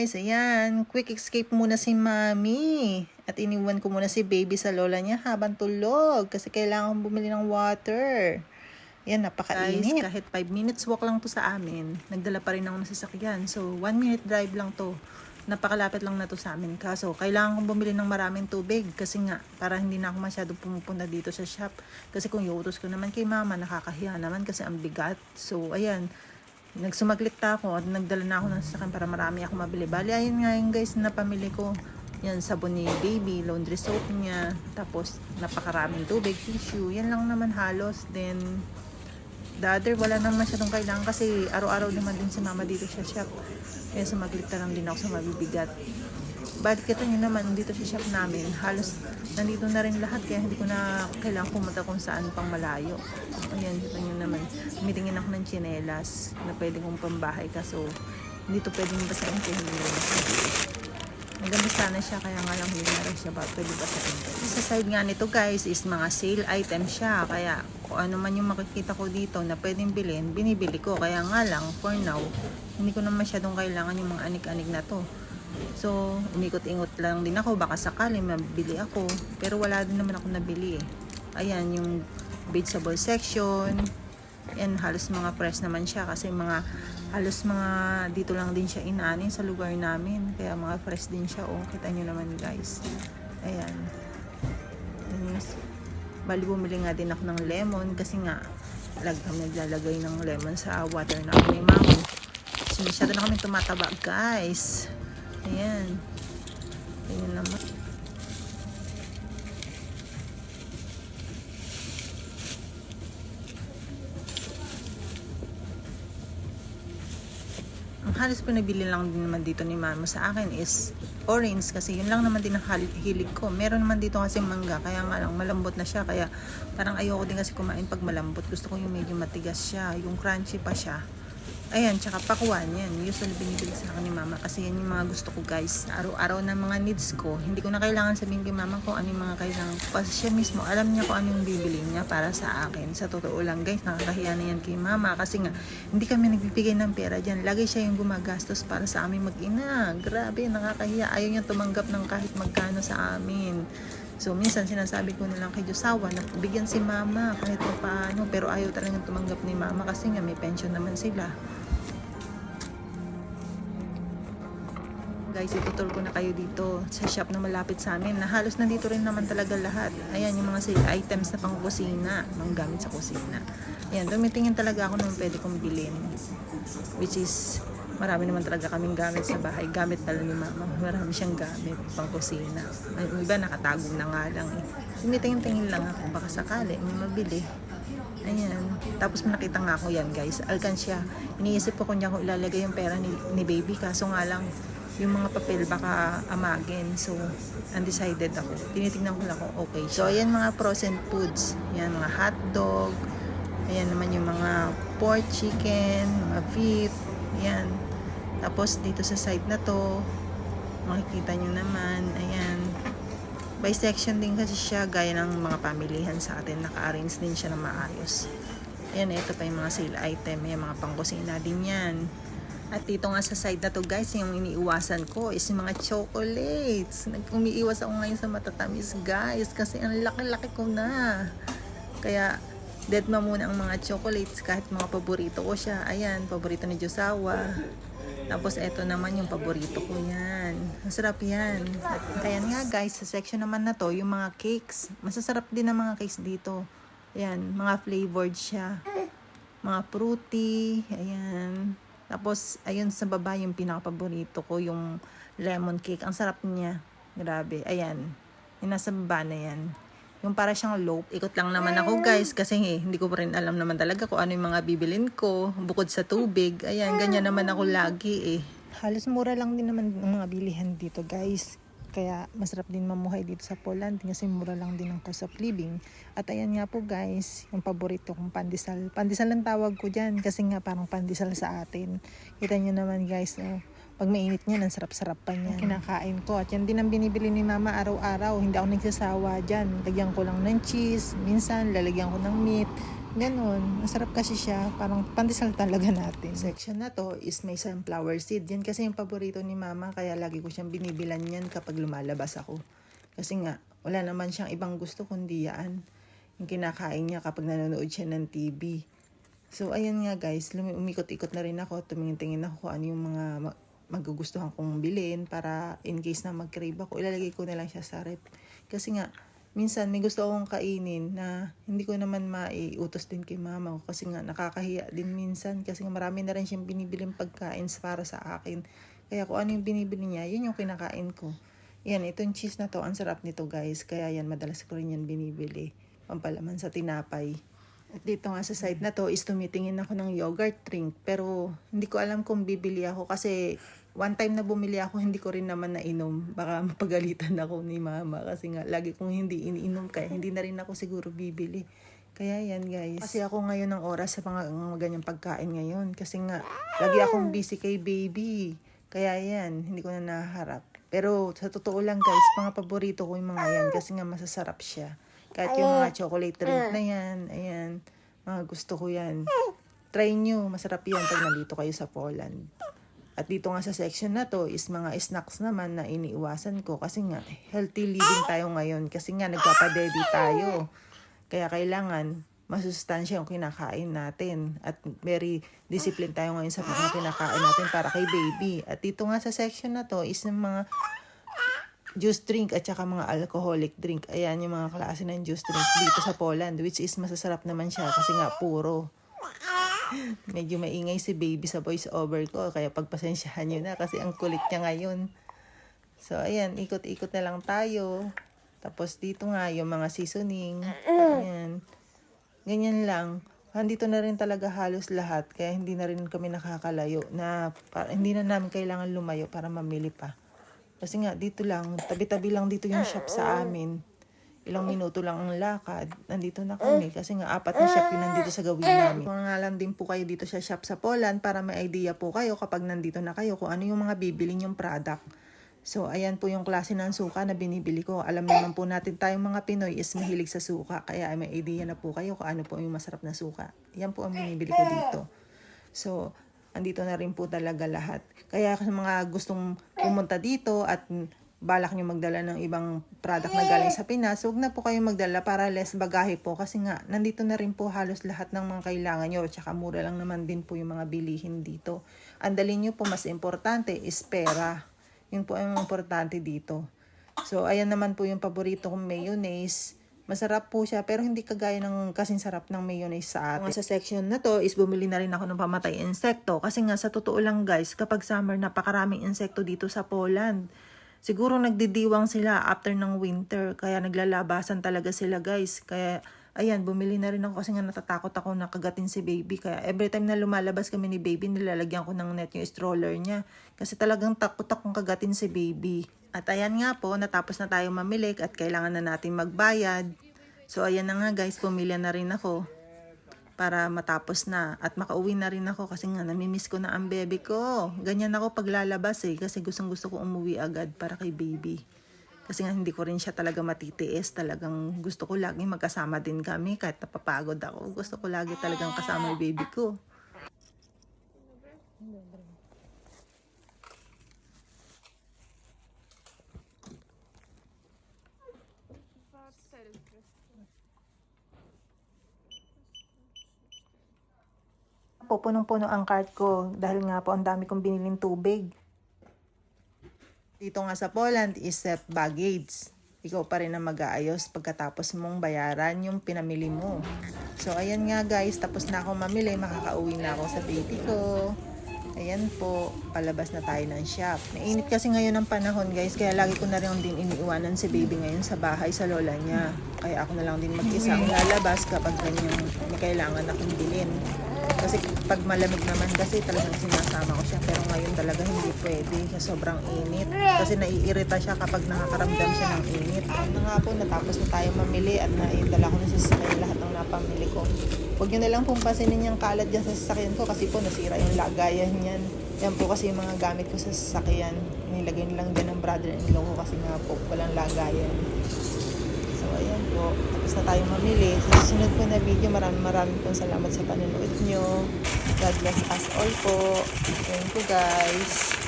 guys, ayan, quick escape muna si mami. At iniwan ko muna si baby sa lola niya habang tulog kasi kailangan bumili ng water. Yan, napakainit. Guys, kahit 5 minutes walk lang to sa amin, nagdala pa rin ng masasakyan. So, 1 minute drive lang to. Napakalapit lang na to sa amin. Kaso, kailangan kong bumili ng maraming tubig kasi nga, para hindi na ako masyado pumupunta dito sa shop. Kasi kung iutos ko naman kay mama, nakakahiya naman kasi ang bigat. So, ayan, nagsumaglit na ako at nagdala na ako ng sasakyan para marami ako mabili. Bali, ayun nga yun guys, na pamili ko. Yan, sabon ni baby, laundry soap niya, tapos napakaraming tubig, tissue, yan lang naman halos. Then, the other, wala naman masyadong kailangan kasi araw-araw naman din si mama dito sa shop. Kaya sumaglit na lang din ako sa mabibigat. Balik kita nyo naman dito sa shop namin, halos nandito na rin lahat kaya hindi ko na kailangan pumunta kung saan pang malayo. Ayan, kita nyo naman, tumitingin ako ng chinelas na pwede kong pambahay kaso hindi to pwedeng basahin kaya hindi Maganda sana siya, kaya nga lang hindi na rin siya ba pwede basahin. Sa side nga nito guys is mga sale item siya. Kaya kung ano man yung makikita ko dito na pwedeng bilhin, binibili ko. Kaya nga lang, for now, hindi ko na masyadong kailangan yung mga anik-anik na to. So, umikot-ingot lang din ako. Baka sakali mabili ako. Pero wala din naman ako nabili eh. Ayan, yung vegetable section. Yan, halos mga fresh naman siya kasi mga halos mga dito lang din siya inaanin sa lugar namin. Kaya mga fresh din siya. Oh, kita nyo naman guys. Ayan. Ayan yung- Bali bumili nga din ako ng lemon kasi nga lag kami naglalagay ng lemon sa water namin ni mama. Kasi masyado na kami tumataba guys. Ayan. Ayan naman. ang halos pinabili lang din naman dito ni mama sa akin is orange kasi yun lang naman din ang hilig ko. Meron naman dito kasi mangga kaya nga lang malambot na siya kaya parang ayoko din kasi kumain pag malambot. Gusto ko yung medyo matigas siya, yung crunchy pa siya. Ayan, tsaka pakwan yan. Usually binibili sa akin ni mama kasi yan yung mga gusto ko guys. Araw-araw na mga needs ko. Hindi ko na kailangan sabihin kay mama kung ano yung mga kailangan ko. Kasi siya mismo, alam niya kung ano yung bibili niya para sa akin. Sa totoo lang guys, nakakahiya na yan kay mama. Kasi nga, hindi kami nagbibigay ng pera dyan. Lagi siya yung gumagastos para sa amin mag-ina. Grabe, nakakahiya. Ayaw niya tumanggap ng kahit magkano sa amin. So, minsan sinasabi ko na lang kay Josawa na bigyan si mama kahit pa paano. Pero ayaw talagang tumanggap ni mama kasi nga may pension naman sila. Guys, itutur ko na kayo dito sa shop na malapit sa amin na halos nandito rin naman talaga lahat. Ayan, yung mga sale items na pang kusina, mga gamit sa kusina. Ayan, tumitingin talaga ako nung pwede kong bilhin. Which is, marami naman talaga kaming gamit sa bahay. Gamit pala ni mama. Marami siyang gamit pang kusina. Ay, Yung iba nakatago na nga lang eh. Tumitingin-tingin lang ako. Baka sakali, may mabili. Ayan. Tapos nakita nga ako yan guys. Alkansya. Iniisip ko kung niya ko ilalagay yung pera ni, ni baby. Kaso nga lang, yung mga papel baka amagin. So, undecided ako. Tinitingnan ko lang kung okay. So, ayan mga frozen foods. Yan, mga hotdog. Ayan naman yung mga pork chicken, mga beef. Ayan. Tapos, dito sa side na to, makikita nyo naman. Ayan. By section din kasi siya, gaya ng mga pamilihan sa atin. Naka-arrange din siya na maayos. Ayan, ito pa yung mga sale item. Yung mga pangkusina din yan. At dito nga sa side na to guys, yung iniiwasan ko is yung mga chocolates. Nag-umiiwas ako ngayon sa matatamis guys kasi ang laki-laki ko na. Kaya dead ma muna ang mga chocolates kahit mga paborito ko siya. Ayan, paborito ni Josawa. Tapos eto naman yung paborito ko yan. Masarap yan. At ayan nga guys, sa section naman na to, yung mga cakes. Masasarap din ang mga cakes dito. Ayan, mga flavored siya. Mga fruity. Ayan. Tapos, ayun sa baba yung pinaka-paborito ko, yung lemon cake. Ang sarap niya. Grabe. Ayan. Yung nasa baba na yan. Yung para siyang loaf. Ikot lang naman ako guys kasi eh, hindi ko pa rin alam naman talaga kung ano yung mga bibilin ko. Bukod sa tubig. Ayan, ganyan naman ako lagi eh. Halos mura lang din naman ang mga bilihan dito guys. Kaya masarap din mamuhay dito sa Poland kasi mura lang din ang cost of living. At ayan nga po guys, yung paborito kong pandesal. Pandesal ang tawag ko dyan kasi nga parang pandesal sa atin. Kita nyo naman guys, oh, pag mainit niya, ang sarap-sarap pa niya. Kinakain ko. At yan din ang binibili ni mama araw-araw. Hindi ako nagsasawa dyan. Lagyan ko lang ng cheese. Minsan, lalagyan ko ng meat. Ganon. Masarap kasi siya. Parang pandesal talaga natin. Section na to is may sunflower seed. Yan kasi yung paborito ni mama. Kaya lagi ko siyang binibilan yan kapag lumalabas ako. Kasi nga, wala naman siyang ibang gusto kundi yan. Yung kinakain niya kapag nanonood siya ng TV. So, ayan nga guys. Umikot-ikot na rin ako. Tumingin-tingin ako kung ano yung mga magugustuhan kong bilhin para in case na mag-crave ako, ilalagay ko na lang siya sa rep. Kasi nga, minsan may gusto akong kainin na hindi ko naman maiutos din kay mama ko kasi nga nakakahiya din minsan kasi nga marami na rin siyang binibiling pagkain para sa akin. Kaya kung ano yung binibili niya, yun yung kinakain ko. Yan, itong cheese na to, ang sarap nito guys. Kaya yan, madalas ko rin yan binibili. Pampalaman sa tinapay. At dito nga sa site na to is tumitingin ako ng yogurt drink. Pero hindi ko alam kung bibili ako kasi one time na bumili ako, hindi ko rin naman nainom. Baka mapagalitan ako ni mama kasi nga lagi kong hindi iniinom kaya hindi na rin ako siguro bibili. Kaya yan guys. Kasi ako ngayon ng oras sa mga, mga ganyang pagkain ngayon. Kasi nga, lagi akong busy kay baby. Kaya yan, hindi ko na naharap. Pero sa totoo lang guys, mga paborito ko yung mga yan kasi nga masasarap siya. Kahit yung mga chocolate drink na yan, ayan, mga gusto ko yan. Try nyo, masarap yan pag nandito kayo sa Poland. At dito nga sa section na to is mga snacks naman na iniiwasan ko kasi nga healthy living tayo ngayon kasi nga nagpapadedi tayo. Kaya kailangan masustansya yung kinakain natin at very disciplined tayo ngayon sa mga kinakain natin para kay baby. At dito nga sa section na to is ng mga juice drink at saka mga alcoholic drink. Ayan yung mga klase ng juice drink dito sa Poland which is masasarap naman siya kasi nga puro. Medyo maingay si baby sa voice over ko kaya pagpasensyahan nyo na kasi ang kulit niya ngayon. So ayan, ikot-ikot na lang tayo. Tapos dito nga yung mga seasoning. Ayan. Ganyan lang. Andito na rin talaga halos lahat kaya hindi na rin kami nakakalayo na para, hindi na namin kailangan lumayo para mamili pa. Kasi nga dito lang, tabi-tabi lang dito yung shop sa amin. Ilang minuto lang ang lakad, nandito na kami kasi nga apat na shop yung nandito sa gawin namin. Mangalan din po kayo dito sa shop sa Poland para may idea po kayo kapag nandito na kayo kung ano yung mga bibili yung product. So, ayan po yung klase ng suka na binibili ko. Alam naman po natin tayong mga Pinoy is mahilig sa suka. Kaya may idea na po kayo kung ano po yung masarap na suka. Yan po ang binibili ko dito. So, andito na rin po talaga lahat. Kaya sa mga gustong pumunta dito at balak nyo magdala ng ibang product na galing sa Pinas, huwag na po kayo magdala para less bagahe po. Kasi nga, nandito na rin po halos lahat ng mga kailangan nyo. Tsaka mura lang naman din po yung mga bilihin dito. Ang dalhin nyo po mas importante is pera. Yun po ang importante dito. So, ayan naman po yung paborito kong mayonnaise. Masarap po siya, pero hindi kagaya ng kasing sarap ng mayonnaise sa atin. Sa section na to is bumili na rin ako ng pamatay insekto. Kasi nga sa totoo lang guys, kapag summer, napakaraming insekto dito sa Poland. Siguro nagdidiwang sila after ng winter, kaya naglalabasan talaga sila guys. Kaya ayan, bumili na rin ako kasi nga natatakot ako na kagatin si baby. Kaya every time na lumalabas kami ni baby, nilalagyan ko ng net yung stroller niya. Kasi talagang takot akong kagatin si baby. At ayan nga po, natapos na tayo mamili at kailangan na natin magbayad. So ayan na nga guys, pumili na rin ako para matapos na at makauwi na rin ako kasi nga namimiss ko na ang baby ko. Ganyan ako paglalabas eh kasi gustong gusto ko umuwi agad para kay baby. Kasi nga hindi ko rin siya talaga matitiis. Talagang gusto ko lagi magkasama din kami kahit napapagod ako. Gusto ko lagi talagang kasama yung baby ko. Po punong-puno ang cart ko dahil nga po ang dami kong biniling tubig. Dito nga sa Poland is set baggage. Ikaw pa rin ang mag-aayos pagkatapos mong bayaran yung pinamili mo. So, ayan nga guys, tapos na ako mamili, makakauwi na ako sa baby ko. Ayan po, palabas na tayo ng shop. Mainit kasi ngayon ang panahon guys, kaya lagi ko na rin din iniiwanan si baby ngayon sa bahay sa lola niya. Kaya ako na lang din mag-isa ang lalabas kapag ganyang may kailangan akong bilhin. Kasi pag malamig naman kasi talagang sinasama ko siya. Pero ngayon talaga hindi pwede sa sobrang init. Kasi naiirita siya kapag nakakaramdam siya ng init. Ano nga po, natapos na tayo mamili at naidala ko na sa lahat ng napamili ko. Huwag nyo na lang pong pasinin yung kalat dyan sa sasakyan ko kasi po nasira yung lagayan niyan. Yan po kasi yung mga gamit ko sa sasakyan. Nilagay nilang dyan ng brother-in-law ko kasi nga po walang lagayan. So ayan po. Tapos na tayo mamili. Sa susunod po na video, maraming maraming pong salamat sa panonood nyo. God bless us all po. Thank you guys.